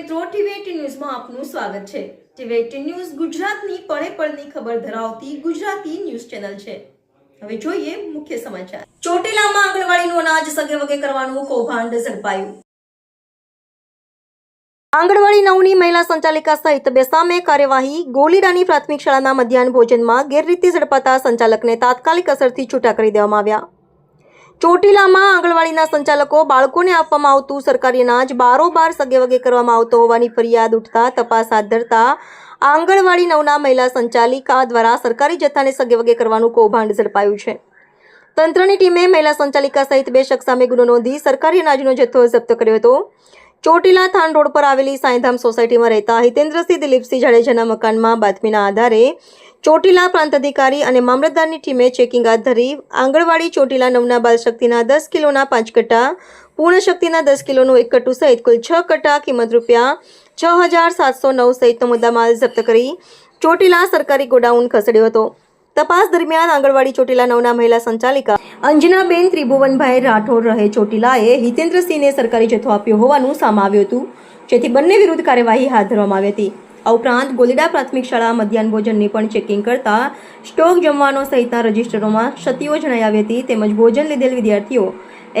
મિત્રો, TV eighteen ન્યૂઝમાં આપનું સ્વાગત છે. ટીવી એટીન ન્યૂઝ ગુજરાતની પળે પળની ખબર ધરાવતી ગુજરાતી ન્યૂઝ ચેનલ છે. હવે જોઈએ મુખ્ય સમાચાર. ચોટીલામાં આંગણવાડીનું અનાજ સગે વગે કરવાનું કૌભાંડ ઝડપાયું. આંગણવાડી નવની મહિલા સંચાલિકા સહિત બે સામે કાર્યવાહી ગોલીડાની પ્રાથમિક શાળાના મધ્યાહન ભોજનમાં ગેરરીતિ ઝડપાતા સંચાલકને તાત્કાલિક અસરથી છૂટા કરી દેવામાં આવ્યા. ચોટીલામાં આંગણવાડીના સંચાલકો બાળકોને આપવામાં આવતું સરકારી અનાજ બારોબાર સગે વગે કરવામાં આવતો હોવાની ફરિયાદ ઉઠતા તપાસ હાથ ધરતા આંગણવાડી નવના મહિલા સંચાલિકા દ્વારા સરકારી જથ્થાને સગે વગે કરવાનું કૌભાંડ ઝડપાયું છે. તંત્રની ટીમે મહિલા સંચાલિકા સહિત બે શખ્સ સામે ગુનો નોંધી સરકારી અનાજનો જથ્થો જપ્ત કર્યો હતો. ચોટીલા થાન રોડ પર આવેલી સાંઈધામ સોસાયટીમાં રહેતા હિતેન્દ્રસિંહ દિલીપસિંહ જાડેજાના મકાનમાં બાતમીના આધારે ચોટીલા પ્રાંત અધિકારી અને મામલતદારની ટીમે ચેકિંગ હાથ ધરી આંગણવાડી ચોટીલા નવના બાલશક્તિના દસ કિલોના પાંચ કટ્ટા પૂર્ણ શક્તિના દસ કિલોનું એક કટ્ટું સહિત કુલ છ કટ્ટા કિંમત રૂપિયા છ હજાર સાતસો નવ સહિતનો મુદ્દામાલ જપ્ત કરી ચોટીલા સરકારી ગોડાઉન ખસેડ્યો હતો. તપાસ દરમિયાન આંગણવાડી ચોટીલા નવના મહિલા સંચાલિકા અંજનાબેન ત્રિભુવનભાઈ રાઠોડ રહે ચોટીલાએ હિતેન્દ્રસિંહને સરકારી જથ્થો આપ્યો હોવાનું સામે આવ્યું હતું, જેથી બંને વિરુદ્ધ કાર્યવાહી હાથ ધરવામાં આવી હતી. આ ઉપરાંત ગોલીડા પ્રાથમિક શાળા મધ્યાહન ભોજનની પણ ચેકિંગ કરતા સ્ટોક જમવાનો સહિતના રજિસ્ટરોમાં ક્ષતિઓ જણાઈ આવી હતી તેમજ ભોજન લીધેલ વિદ્યાર્થીઓ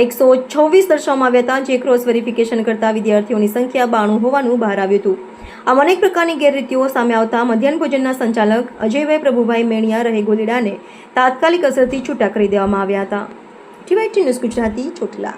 એકસો છવ્વીસ દર્શાવવામાં આવ્યા હતા, જે ક્રોસ વેરિફિકેશન કરતા વિદ્યાર્થીઓની સંખ્યા બાણું હોવાનું બહાર આવ્યું હતું. આમ અનેક પ્રકારની ગેરરીતિઓ સામે આવતા મધ્યાહન ભોજનના સંચાલક અજયભાઈ પ્રભુભાઈ મેણિયા રહે ગોલીડાને તાત્કાલિક અસરથી છૂટા કરી દેવામાં આવ્યા હતા. TYT news Gujarati ચોટલા.